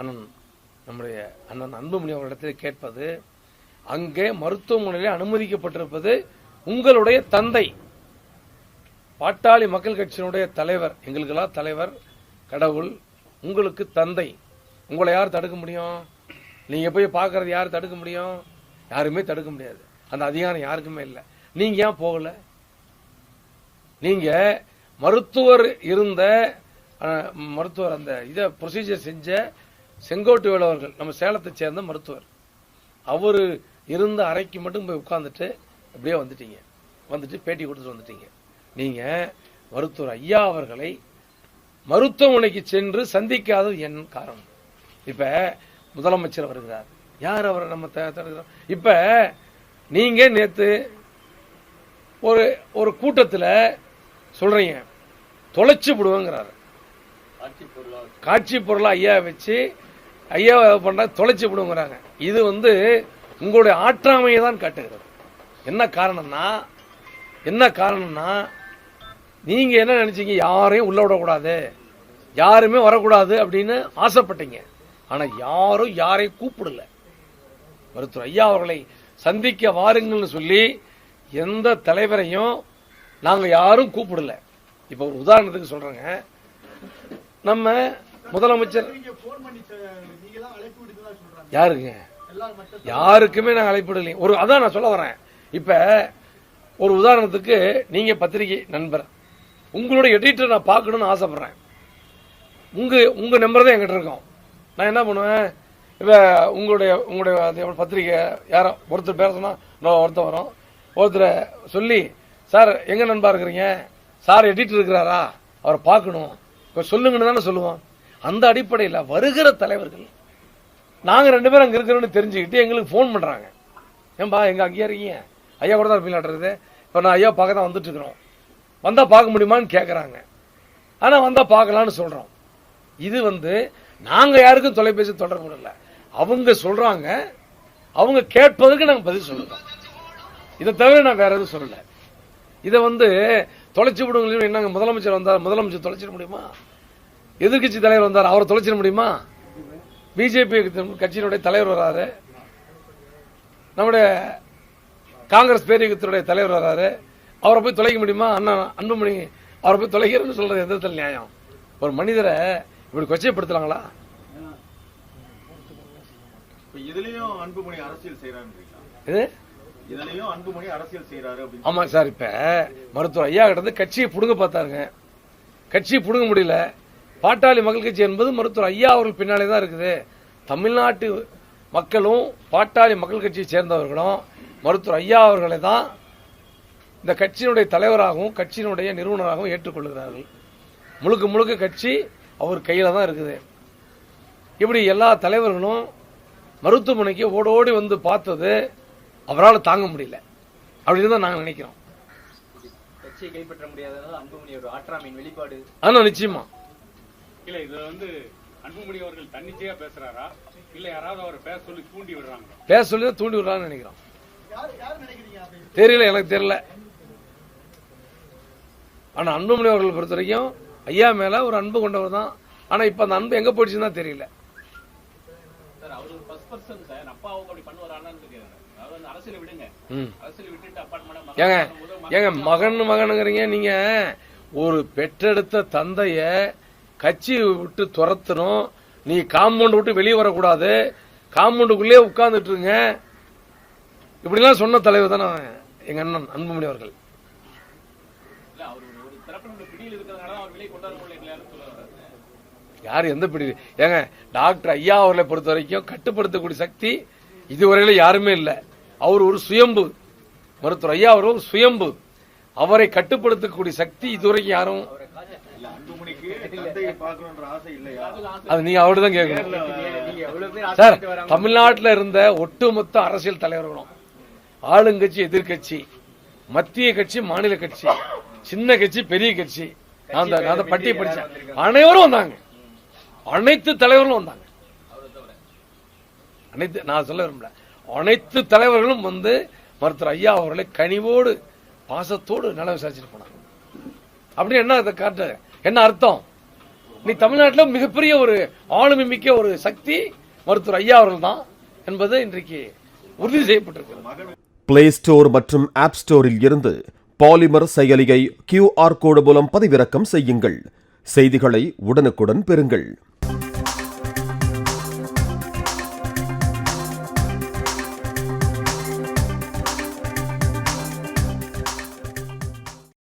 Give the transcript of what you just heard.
அண்ணன் நம்முடைய அண்ணன் அன்புமணி அவர்களிடத்தில் கேட்பது அங்கே மருத்துவமனையில் அனுமதிக்கப்பட்டிருப்பது உங்களுடைய தந்தை. பாட்டாளி மக்கள் கட்சியினுடைய தலைவர் எங்களுக்கெல்லாம் தலைவர் கடவுள் உங்களுக்கு தந்தை. உங்களை யார் தடுக்க முடியும்? நீங்கள் போய் பார்க்கறது யார் தடுக்க முடியும்? யாருமே தடுக்க முடியாது. அந்த அதிகாரம் யாருக்குமே இல்லை. நீங்கள் ஏன் போகலை? நீங்கள் மருத்துவர் இருந்த மருத்துவர் அந்த இதை ப்ரொசீஜர் செஞ்ச செங்கோட்டு வேலவர்கள் நம்ம சேலத்தை சேர்ந்த மருத்துவர். அவர் இருந்த அறைக்கு மட்டும் போய் உட்கார்ந்துட்டு அப்படியே வந்துட்டீங்க. வந்துட்டு பேட்டி கொடுத்துட்டு வந்துட்டீங்க. நீங்க மருத்துவர் ஐயா அவர்களை மருத்துவமனைக்கு சென்று சந்திக்காதது என் காரணம். இப்ப முதலமைச்சர் வருகிறார். யார் அவரை நம்ம இப்ப நீங்க நேத்து ஒரு ஒரு கூட்டத்தில் சொல்றீங்க. தொலைச்சு விடுவேங்கிறாரு காட்சி பொருளா ஐயா வச்சு ஐயா பண்ணுறாங்க தொலைச்சி விடுங்கிறாங்க. இது வந்து உங்களுடைய ஆற்றாமையை தான் காட்டுகிறது. என்ன காரணம்னா என்ன காரணம்னா நீங்கள் என்ன நினச்சிங்க? யாரையும் உள்ள விடக்கூடாது. யாருமே வரக்கூடாது அப்படின்னு ஆசைப்பட்டீங்க. ஆனால் யாரும் யாரையும் கூப்பிடல. மருத்துவர் ஐயா அவர்களை சந்திக்க வாருங்கள்னு சொல்லி எந்த தலைவரையும் நாங்கள் யாரும் கூப்பிடல. இப்போ ஒரு உதாரணத்துக்கு சொல்கிறேங்க நம்ம முதலமைச்சர். யாருங்க யாருக்குமே நான் அழைப்பிடலைங்க ஒரு அதான் நான் சொல்ல வரேன். இப்ப ஒரு உதாரணத்துக்கு நீங்க பத்திரிகை நண்பர். உங்களோட எடிட்டர் நான் பார்க்கணும்னு ஆசைப்படுறேன். உங்க உங்க நம்பர் தான் என்கிட்ட இருக்கும். நான் என்ன பண்ணுவேன்? இப்ப உங்களுடைய உங்களுடைய பத்திரிகை யாரோ ஒருத்தர் பேர சொன்னா இன்னொரு ஒருத்தர் வரும். ஒருத்தரை சொல்லி சார் எங்க நண்பா இருக்கிறீங்க? சார் எடிட்டர் இருக்கிறாரா? அவரை பார்க்கணும். இப்ப சொல்லுங்கன்னு தானே சொல்லுவோம். அந்த அடிப்படையில் வருகிற தலைவர்கள் நாங்கள் ரெண்டு பேரும் அங்கே இருக்கிறோம்னு தெரிஞ்சுக்கிட்டு எங்களுக்கு ஃபோன் பண்ணுறாங்க ஏன்பா எங்க அங்கேயே இருக்கீங்க? ஐயா கூட தான் இருப்பீங்களாட்டுறது இப்போ நான் ஐயா பார்க்க தான் வந்துட்டு இருக்கிறோம். பார்க்க முடியுமான்னு கேட்குறாங்க ஆனால் வந்தால் பார்க்கலாம்னு சொல்கிறோம் இது வந்து நாங்கள் யாருக்கும் தொலைபேசி தொடர்பு இல்லை அவங்க சொல்றாங்க அவங்க கேட்பதற்கு நாங்கள் பதில் சொல்லுறோம் இதை தவிர நான் வேற எதுவும் சொல்லலை. இதை வந்து தொலைச்சி விடுங்க என்னங்க முதலமைச்சர் வந்தால் முதலமைச்சர் தொலைச்சிட முடியுமா? எதிர்க்கட்சி தலைவர் வந்தார். அவரை தொலைச்சிட முடியுமா? பிஜேபி கட்சியினுடைய தலைவர் வராரு. நம்முடைய காங்கிரஸ் பேரியக்கத்தினுடைய தலைவர் வராரு. அவரை போய் தொலைக்க முடியுமா? அண்ணா அன்புமணி அவரை போய் தொலைக்கிறேன்னு சொல்றது எந்த இடத்துல நியாயம்? ஒரு மனிதரை இப்படி கொச்சைப்படுத்தலாங்களா இதுலயும் அன்புமணி அரசியல் செய்யறாருன்றீங்களா இது? இதுலயும் அன்புமணி அரசியல் செய்யறாரு ஆமா சார் இப்ப மருத்துவர் ஐயா கிட்ட இருந்து கட்சியை புடுங்க பார்த்தாருங்க. கட்சியை புடுங்க முடியல. பாட்டாளி மக்கள் கட்சி என்பது மருத்துவர் ஐயா அவர்கள் பின்னாலே தான் இருக்குது. தமிழ்நாட்டு மக்களும் பாட்டாளி மக்கள் கட்சியை சேர்ந்தவர்களும் மருத்துவர் ஐயா அவர்களை தான் இந்த கட்சியினுடைய தலைவராகவும் கட்சியினுடைய நிறுவனராகவும் ஏற்றுக்கொள்கிறார்கள். முழுக்க முழுக்க கட்சி அவர் கையில தான் இருக்குது. இப்படி எல்லா தலைவர்களும் மருத்துவமனைக்கு ஓடோடி வந்து பார்த்தது அவரால் தாங்க முடியல. அப்படின்னு தான் நாங்கள் நினைக்கிறோம். கட்சியை கைப்பற்ற முடியாததால் அன்புமணி ஒரு ஆற்றாமையின் வெளிப்பாடு. ஆனால் நிச்சயமா. இல்ல இது வந்து அன்புமணி அவர்கள் தன்னிச்சையா பேசுறாரா? இல்ல யாராவது அவரை பேச சொல்லி தூண்டி விடுறாங்க பேச சொல்லி தூண்டி விடுறான்னு நினைக்கிறோம். யார் யார் நினைக்கிறீங்க அப்படி? தெரியல எனக்கு தெரியல. ஆனா அன்புமணி அவர்களை பொறுத்த வரைக்கும் ஐயா மேல ஒரு அன்பு கொண்டவர் தான். ஆனா இப்ப அந்த அன்பு எங்க போயிடுச்சுன்னு தான் தெரியல. ஏங்க ஏங்க மகன் மகனுங்கிறீங்க நீங்க ஒரு பெற்றெடுத்த தந்தைய கட்சி விட்டு துரத்தணும். நீ காம்பவுண்ட் விட்டு வெளியே வரக்கூடாது. காம்பவுண்டுக்குள்ளே உட்கார்ந்துட்டு இருங்க. இப்படிலாம் சொன்ன தலைவர் தானே எங்க அண்ணன் அன்புமணி அவர்கள். யார் எந்த பிடி? ஏங்க டாக்டர் ஐயா அவர்களை பொறுத்த வரைக்கும் கட்டுப்படுத்தக்கூடிய சக்தி இதுவரையில யாருமே இல்லை. அவர் ஒரு சுயம்பு. மருத்துவர் ஐயா அவர் ஒரு சுயம்பு. அவரை கட்டுப்படுத்தக்கூடிய சக்தி இதுவரைக்கும் யாரும் அது நீங்க அவர்கிட்ட தான் கேட்கணும். நீங்க எவ்வளவு பேர் சார் தமிழ்நாட்டில் இருந்த ஒட்டுமொத்த அரசியல் தலைவர்களும் ஆளுங்கட்சி எதிர்க்கட்சி மத்திய கட்சி மாநில கட்சி சின்ன கட்சி பெரிய கட்சி நான் அந்த- பட்டியை படிச்சேன். அனைவரும் வந்தாங்க. அனைத்து தலைவர்களும் வந்தாங்க. அனைத்து நான் சொல்ல விரும்பல. அனைத்து தலைவர்களும் வந்து மருத்துவர் ஐயா அவர்களை கனிவோடு பாசத்தோடு நல விசாரிச்சுட்டு போனாங்க. அப்படி என்ன அதை காட்டு என்ன அர்த்தம்? நீ தமிழ்நாட்டில் மிகப்பெரிய ஒரு ஆளுமை மிக்க ஒரு சக்தி மருத்துவர் ஐயா அவர்கள் தான் என்பது இன்றைக்கு உறுதி செய்யப்பட்டிருக்கிறது. பிளே ஸ்டோர் மற்றும் ஆப் ஸ்டோரில் இருந்து பாலிமர் செயலியை கியூஆர் கோடு மூலம் பதிவிறக்கம் செய்யுங்கள். செய்திகளை உடனுக்குடன் பெறுங்கள்.